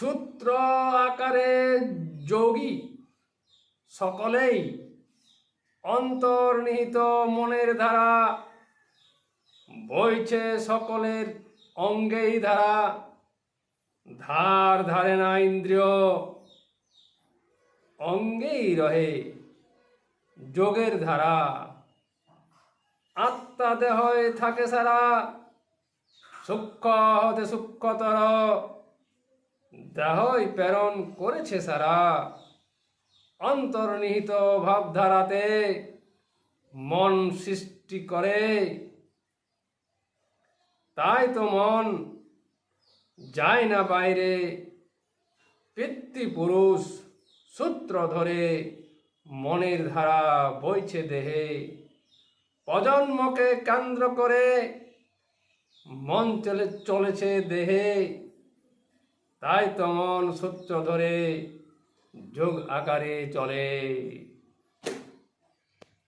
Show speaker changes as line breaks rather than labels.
সূত্র আকারে যোগী সকলেই অন্তর্নিহিত মনের ধারা, বইছে সকলের অঙ্গেই ধারা, ধার ধারে না ইন্দ্রিয়, অঙ্গেই রহে যোগের ধারা। আত্মা দেহয়ে থাকে সারা, সূক্ষ্ম হতে সূক্ষ্মতর দেহই প্রেরণ করেছে সারা। অন্তর্নিহিত ভাবধারাতে মন সৃষ্টি করে। তাই তো মন যায় না বাইরে। পিতৃপুরুষ সূত্র ধরে মনের ধারা বইছে দেহে। প্রজন্মকে কেন্দ্র করে মন চলে, চলেছে দেহে। তাই তো মন সূত্র ধরে যোগ আকারে চলে।